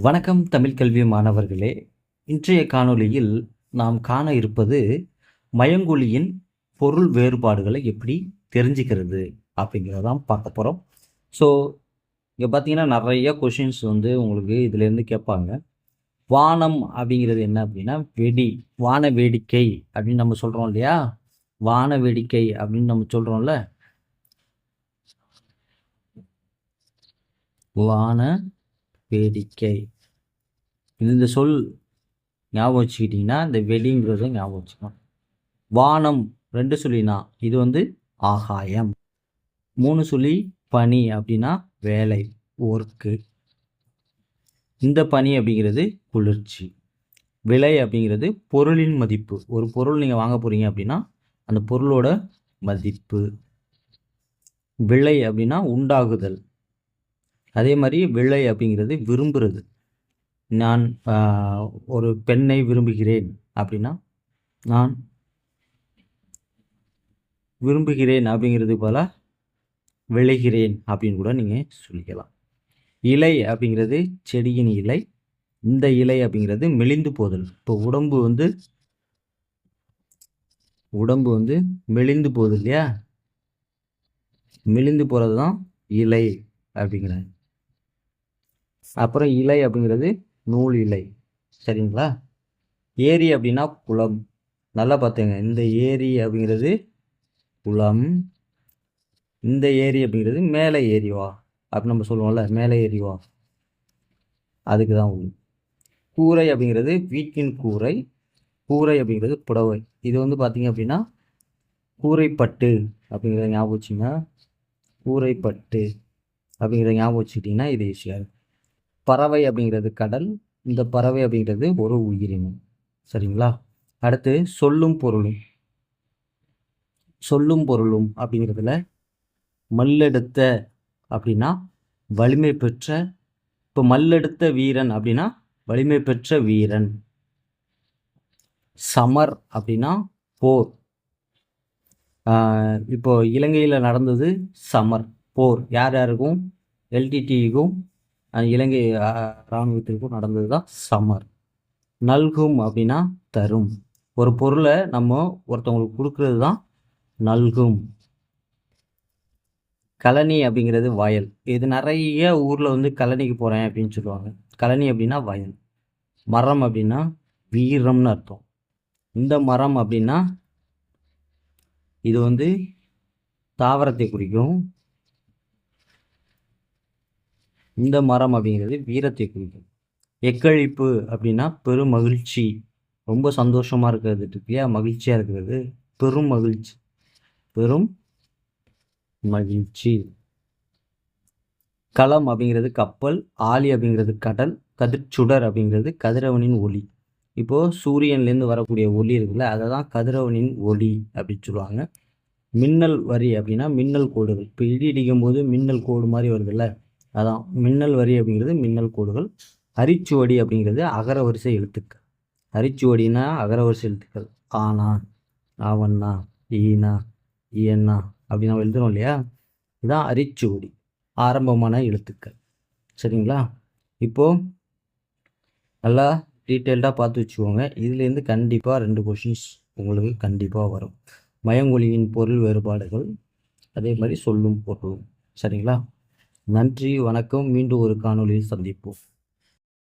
வணக்கம் தமிழ் கல்வி மாணவர்களே. இன்றைய காணொளியில் நாம் காண இருப்பது மயங்கொலியின் பொருள் வேறுபாடுகளை எப்படி தெரிஞ்சுக்கிறது அப்படிங்கிறதான் பார்க்க போகிறோம் ஸோ இங்கே பார்த்தீங்கன்னா நிறைய கொஷின்ஸ் வந்து உங்களுக்கு இதுலேருந்து கேட்பாங்க. வானம் அப்படிங்கிறது என்ன அப்படின்னா வெடி வான வேடிக்கை அப்படின்னு நம்ம சொல்கிறோம் இல்லையா? வான வேடிக்கை அப்படின்னு நம்ம சொல்கிறோம்ல வான வேடிக்கை. இந்த சொல் ஞாபகம் வச்சுக்கிட்டிங்கன்னா இந்த வெடிங்கிறத ஞாபகம் வச்சுக்கணும். வானம் ரெண்டு சொல்லினா இது வந்து ஆகாயம். மூணு சொல்லி பனி அப்படின்னா வேலை ஒர்க்கு. இந்த பனி அப்படிங்கிறது குளிர்ச்சி. விலை அப்படிங்கிறது பொருளின் மதிப்பு. ஒரு பொருள் நீங்கள் வாங்க போகிறீங்க அப்படின்னா அந்த பொருளோட மதிப்பு. விலை அப்படின்னா உண்டாகுதல். அதே மாதிரி விலை அப்படிங்கிறது விரும்புகிறது நான் ஒரு பெண்ணை விரும்புகிறேன் அப்படின்னா நான் விரும்புகிறேன் அப்படிங்கிறது போல் விளைகிறேன் அப்படின்னு கூட நீங்கள் சொல்லிக்கலாம். இலை அப்படிங்கிறது செடியின் இலை. இந்த இலை அப்படிங்கிறது மெலிந்து போதல். இப்போ உடம்பு வந்து உடம்பு வந்து மெலிந்து போகுது இல்லையா? மெலிந்து போகிறது தான் இலை அப்படிங்கிறாங்க. அப்புறம் இலை அப்படிங்கிறது நூல் இலை. சரிங்களா? ஏரி அப்படின்னா குளம். நல்லா பார்த்துங்க. இந்த ஏரி அப்படிங்கிறது குளம். இந்த ஏரி அப்படிங்கிறது மேலே ஏரிவா அப்படி நம்ம சொல்லுவோம்ல மேலே ஏரிவா அதுக்கு தான் கூரை அப்படிங்கிறது வீட்டின் கூரை. கூரை அப்படிங்கிறது புடவை. இது வந்து பார்த்திங்க அப்படின்னா கூரைப்பட்டு அப்படிங்கிறத ஞாபகம் வச்சுங்க கூரைப்பட்டு அப்படிங்கிறத ஞாபகம் வச்சுக்கிட்டிங்கன்னா இது ஈஸியாக இருக்கும். பறவை அப்படிங்கிறது கடல் இந்த பறவை அப்படிங்கிறது ஒரு உயிரினம். சரிங்களா? அடுத்து சொல்லும் பொருளும். சொல்லும் பொருளும் அப்படிங்கிறதுல மல்லெடுத்த அப்படின்னா வலிமை பெற்ற இப்போ மல்லெடுத்த வீரன் அப்படின்னா வலிமை பெற்ற வீரன். சமர் அப்படின்னா போர். இப்போ இலங்கையில் நடந்தது சமர் போர். யார் யாருக்கும்? எல்டிடிக்கும் இலங்கை இராணுவத்திற்கும் நடந்தது தான் சமர் நல்கும் அப்படின்னா தரும். ஒரு பொருளை நம்ம ஒருத்தவங்களுக்கு கொடுக்கறது தான் நல்கும். கழனி அப்படிங்கிறது வயல். இது நிறைய ஊரில் வந்து கழனிக்கு போகிறேன் அப்படின்னு சொல்லுவாங்க. கழனி அப்படின்னா வயல். மரம் அப்படின்னா வீரம்னு அர்த்தம். இந்த மரம் அப்படின்னா இது வந்து தாவரத்தை குறிக்கும். இந்த மரம் அப்படிங்கிறது வீரத்தை குறிக்கும். எக்களிப்பு அப்படின்னா பெரும் மகிழ்ச்சி. ரொம்ப சந்தோஷமாக இருக்கிறது இல்லையா மகிழ்ச்சியாக இருக்கிறது. பெரும் மகிழ்ச்சி. பெரும் மகிழ்ச்சி. களம் அப்படிங்கிறது கப்பல் ஆலி அப்படிங்கிறது கடல் கதிர்ச்சுடர் அப்படிங்கிறது கதிரவனின் ஒளி. இப்போது சூரியன்லேருந்து வரக்கூடிய ஒளி இருக்குல்ல அதை தான் கதிரவனின் ஒளி அப்படின்னு சொல்லுவாங்க. மின்னல் வரி அப்படின்னா மின்னல் கோடுகள். இப்போ இடி இடிக்கும் போது மின்னல் கோடு மாதிரி வருதுல்ல அதான் மின்னல் வரி அப்படிங்கிறது மின்னல் கோடுகள். அரிச்சுவடி அப்படிங்கிறது அகர வரிசை எழுத்துக்கள். அரிச்சுவடினா அகர வரிசை எழுத்துக்கள். ஆனா ஆவண்ணா ஈனா ஈயண்ணா அப்படின்னு நம்ம எழுதுறோம் இல்லையா? இதுதான் அரிச்சுவடி ஆரம்பமான எழுத்துக்கள். சரிங்களா? இப்போது நல்லா டீட்டெயில்டாக பார்த்து வச்சுக்கோங்க. இதுலேருந்து கண்டிப்பாக ரெண்டு கொஷின்ஸ் உங்களுக்கு கண்டிப்பாக வரும். மயங்கொழியின் பொருள் வேறுபாடுகள் அதே மாதிரி சொல்லும் பொருளும். சரிங்களா? நன்றி வணக்கம். மீண்டும் ஒரு காணொலியில் சந்திப்போம்.